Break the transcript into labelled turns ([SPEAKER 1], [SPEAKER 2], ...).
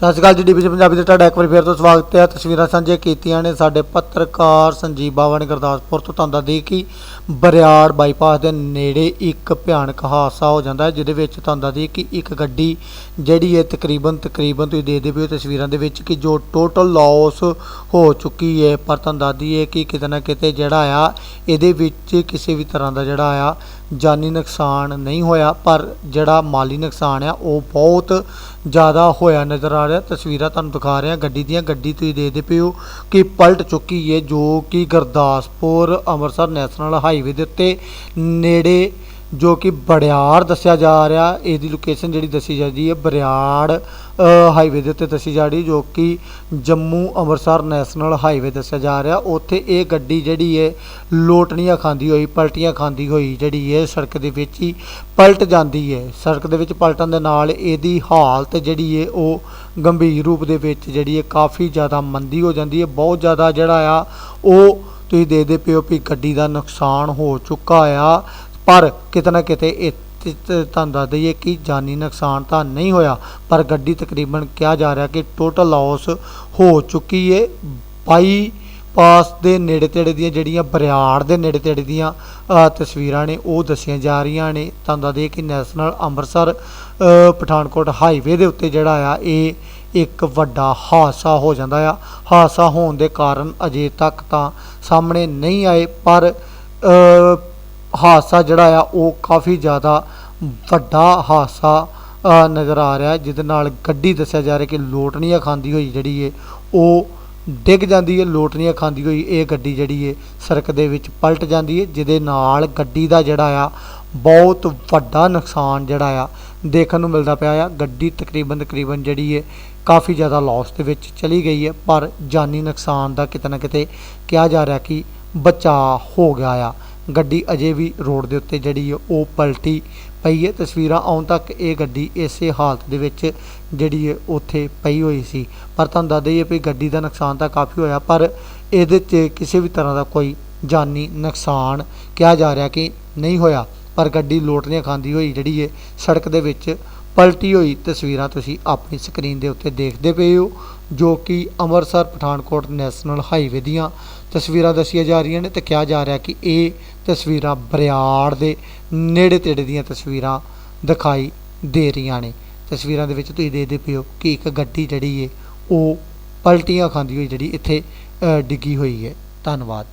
[SPEAKER 1] ਸਤਿ ਸ਼੍ਰੀ ਅਕਾਲ ਜੀ ਡੀਬੀ ਪੰਜਾਬੀ ਦੇ ਤੁਹਾਡਾ ਇੱਕ ਵਾਰੀ ਫੇਰ ਤੋਂ ਸਵਾਗਤ ਹੈ। ਤਸਵੀਰਾਂ ਸਾਂਝੇ ਕੀਤੀਆਂ ਨੇ ਸਾਡੇ ਪੱਤਰਕਾਰ ਸੰਜੀਵ ਬਾਵਾ ਨੇ ਗੁਰਦਾਸਪੁਰ ਤੋਂ ਤੁਹਾਨੂੰ ਦੱਸਦੀ ਕਿ ਬਰਿਆੜ ਬਾਈਪਾਸ ਦੇ ਨੇੜੇ ਇੱਕ ਭਿਆਨਕ ਹਾਦਸਾ ਹੋ ਜਾਂਦਾ ਹੈ, ਜਿਹਦੇ ਵਿੱਚ ਤੁਹਾਨੂੰ ਦੱਸਦੀ ਕਿ ਇੱਕ ਗੱਡੀ ਜਿਹੜੀ ਹੈ ਤਕਰੀਬਨ ਤਕਰੀਬਨ ਤੁਸੀਂ ਦੇਖਦੇ ਪਏ ਹੋ ਤਸਵੀਰਾਂ ਦੇ ਵਿੱਚ ਕਿ ਜੋ ਟੋਟਲ ਲਾਸ ਹੋ ਚੁੱਕੀ ਹੈ। ਪਰ ਤੁਹਾਨੂੰ ਦੱਸਦੀ ਹੈ ਕਿ ਕਿਤੇ ਨਾ ਕਿਤੇ ਜਿਹੜਾ ਆ, ਇਹਦੇ ਵਿੱਚ ਕਿਸੇ ਵੀ ਤਰ੍ਹਾਂ ਦਾ ਜਿਹੜਾ ਆ ਜਾਨੀ ਨੁਕਸਾਨ ਨਹੀਂ ਹੋਇਆ, ਪਰ ਜਿਹੜਾ ਮਾਲੀ ਨੁਕਸਾਨ ਆ, ਉਹ ਬਹੁਤ ਜ਼ਿਆਦਾ ਹੋਇਆ ਨਜ਼ਰ ਆ ਰਿਹਾ। ਤਸਵੀਰਾਂ ਤੁਹਾਨੂੰ ਦਿਖਾ ਰਿਹਾ, ਗੱਡੀ ਦੀਆਂ ਗੱਡੀ ਤੁਸੀਂ ਦੇਖਦੇ ਪਏ ਹੋ ਕਿ ਪਲਟ ਚੁੱਕੀ ਹੈ ਜੋ ਕਿ ਗੁਰਦਾਸਪੁਰ ਅੰਮ੍ਰਿਤਸਰ ਨੈਸ਼ਨਲ ਹਾਈਵੇ ਦੇ ਉੱਤੇ ਨੇੜੇ ਜੋ ਕਿ ਬੜਿਆੜ ਦੱਸਿਆ ਜਾ ਰਿਹਾ, ਇਹਦੀ ਲੋਕੇਸ਼ਨ ਜਿਹੜੀ ਦੱਸੀ ਜਾਂਦੀ ਹੈ, ਬਰਿਆੜ ਹਾਈਵੇ ਦੇ ਉੱਤੇ ਦੱਸੀ ਜਾ ਰਹੀ, ਜੋ ਕਿ ਜੰਮੂ ਅੰਮ੍ਰਿਤਸਰ ਨੈਸ਼ਨਲ ਹਾਈਵੇ ਦੱਸਿਆ ਜਾ ਰਿਹਾ। ਉੱਥੇ ਇਹ ਗੱਡੀ ਜਿਹੜੀ ਹੈ, ਲੋਟਣੀਆਂ ਖਾਂਦੀ ਹੋਈ, ਪਲਟੀਆਂ ਖਾਂਦੀ ਹੋਈ ਜਿਹੜੀ ਹੈ, ਸੜਕ ਦੇ ਵਿੱਚ ਹੀ ਪਲਟ ਜਾਂਦੀ ਹੈ। ਸੜਕ ਦੇ ਵਿੱਚ ਪਲਟਣ ਦੇ ਨਾਲ ਇਹਦੀ ਹਾਲਤ ਜਿਹੜੀ ਹੈ, ਉਹ ਗੰਭੀਰ ਰੂਪ ਦੇ ਵਿੱਚ ਜਿਹੜੀ ਹੈ, ਕਾਫੀ ਜ਼ਿਆਦਾ ਮੰਦੀ ਹੋ ਜਾਂਦੀ ਹੈ। ਬਹੁਤ ਜ਼ਿਆਦਾ ਜਿਹੜਾ ਆ, ਉਹ ਤੁਸੀਂ ਦੇਖਦੇ ਪਿਓ ਵੀ ਗੱਡੀ ਦਾ ਨੁਕਸਾਨ ਹੋ ਚੁੱਕਾ ਆ। ਪਰ ਕਿਤੇ ਨਾ ਕਿਤੇ ਇਹ ਤੁਹਾਨੂੰ ਦੱਸ ਦਈਏ ਕਿ ਜਾਨੀ ਨੁਕਸਾਨ ਤਾਂ ਨਹੀਂ ਹੋਇਆ, ਪਰ ਗੱਡੀ ਤਕਰੀਬਨ ਕਿਹਾ ਜਾ ਰਿਹਾ ਕਿ ਟੋਟਲ ਲਾਸ ਹੋ ਚੁੱਕੀ ਹੈ ਬਾਈ ਪਾਸ ਦੇ ਨੇੜੇ ਤੇੜੇ ਦੀਆਂ ਜਿਹੜੀਆਂ ਬਰਿਆੜ ਦੇ ਨੇੜੇ ਤੇੜੇ ਦੀਆਂ ਤਸਵੀਰਾਂ ਨੇ, ਉਹ ਦੱਸੀਆਂ ਜਾ ਰਹੀਆਂ ਨੇ। ਤੁਹਾਨੂੰ ਦੱਸ ਦਈਏ ਕਿ ਨੈਸ਼ਨਲ ਅੰਮ੍ਰਿਤਸਰ ਪਠਾਨਕੋਟ ਹਾਈਵੇ ਦੇ ਉੱਤੇ ਜਿਹੜਾ ਆ, ਇਹ ਇੱਕ ਵੱਡਾ ਹਾਦਸਾ ਹੋ ਜਾਂਦਾ ਆ। ਹਾਦਸਾ ਹੋਣ ਦੇ ਕਾਰਨ ਅਜੇ ਤੱਕ ਤਾਂ ਸਾਹਮਣੇ ਨਹੀਂ ਆਏ, ਪਰ ਹਾਦਸਾ ਜਿਹੜਾ ਆ, ਉਹ ਕਾਫੀ ਜ਼ਿਆਦਾ ਵੱਡਾ ਹਾਦਸਾ ਨਜ਼ਰ ਆ ਰਿਹਾ ਜਿਹਦੇ ਨਾਲ ਗੱਡੀ ਦੱਸਿਆ ਜਾ ਰਿਹਾ ਕਿ ਲੋਟਣੀਆਂ ਖਾਂਦੀ ਹੋਈ ਜਿਹੜੀ ਹੈ ਉਹ ਡਿੱਗ ਜਾਂਦੀ ਹੈ ਲੋਟਣੀਆਂ ਖਾਂਦੀ ਹੋਈ ਇਹ ਗੱਡੀ ਜਿਹੜੀ ਹੈ ਸੜਕ ਦੇ ਵਿੱਚ ਪਲਟ ਜਾਂਦੀ ਹੈ ਜਿਹਦੇ ਨਾਲ ਗੱਡੀ ਦਾ ਜਿਹੜਾ ਆ, ਬਹੁਤ ਵੱਡਾ ਨੁਕਸਾਨ ਜਿਹੜਾ ਆ, ਦੇਖਣ ਨੂੰ ਮਿਲਦਾ ਪਿਆ ਆ। ਗੱਡੀ ਤਕਰੀਬਨ ਤਕਰੀਬਨ ਜਿਹੜੀ ਹੈ ਕਾਫੀ ਜ਼ਿਆਦਾ ਲਾਸ ਦੇ ਵਿੱਚ ਚਲੀ ਗਈ ਹੈ ਪਰ ਜਾਨੀ ਨੁਕਸਾਨ ਦਾ ਕਿਤੇ ਨਾ ਕਿਤੇ ਕਿਹਾ ਜਾ ਰਿਹਾ ਕਿ ਬਚਾਅ ਹੋ ਗਿਆ ਆ। ਗੱਡੀ ਅਜੇ ਵੀ ਰੋਡ ਦੇ ਉੱਤੇ ਜਿਹੜੀ ਹੈ ਉਹ ਪਲਟੀ ਪਈ ਹੈ। ਤਸਵੀਰਾਂ ਆਉਣ ਤੱਕ ਇਹ ਗੱਡੀ ਇਸੇ ਹਾਲਤ ਦੇ ਵਿੱਚ ਜਿਹੜੀ ਹੈ ਉੱਥੇ ਪਈ ਹੋਈ ਸੀ। ਪਰ ਤੁਹਾਨੂੰ ਦੱਸ ਦਈਏ ਵੀ ਗੱਡੀ ਦਾ ਨੁਕਸਾਨ ਤਾਂ ਕਾਫੀ ਹੋਇਆ, ਪਰ ਇਹਦੇ 'ਚ ਕਿਸੇ ਵੀ ਤਰ੍ਹਾਂ ਦਾ ਕੋਈ ਜਾਨੀ ਨੁਕਸਾਨ ਕਿਹਾ ਜਾ ਰਿਹਾ ਕਿ ਨਹੀਂ ਹੋਇਆ। ਪਰ ਗੱਡੀ ਲੋਟਰੀਆਂ ਖਾਂਦੀ ਹੋਈ ਜਿਹੜੀ ਹੈ ਸੜਕ ਦੇ ਵਿੱਚ ਪਲਟੀ ਹੋਈ ਤਸਵੀਰਾਂ ਤੁਸੀਂ ਆਪਣੀ ਸਕਰੀਨ ਦੇ ਉੱਤੇ ਦੇਖਦੇ ਪਏ ਹੋ, ਜੋ ਕਿ ਅੰਮ੍ਰਿਤਸਰ ਪਠਾਨਕੋਟ ਨੈਸ਼ਨਲ ਹਾਈਵੇ ਦੀਆਂ ਤਸਵੀਰਾਂ ਦੱਸੀਆਂ ਜਾ ਰਹੀਆਂ ਨੇ ਤੇ ਕਿਹਾ ਜਾ ਰਿਹਾ ਕਿ ਇਹ ਤਸਵੀਰਾਂ ਬਰਿਆੜ ਦੇ ਨੇੜੇ ਤੇੜੇ ਦੀਆਂ ਤਸਵੀਰਾਂ ਦਿਖਾਈ ਦੇ ਰਹੀਆਂ ਨੇ। ਤਸਵੀਰਾਂ ਦੇ ਵਿੱਚ ਤੁਸੀਂ ਦੇਖਦੇ ਪਏ ਹੋ ਕਿ ਇੱਕ ਗੱਡੀ ਜਿਹੜੀ ਹੈ ਉਹ ਪਲਟੀਆਂ ਖਾਂਦੀ ਹੋਈ ਜਿਹੜੀ ਇੱਥੇ ਡਿੱਗੀ ਹੋਈ ਹੈ ਧੰਨਵਾਦ।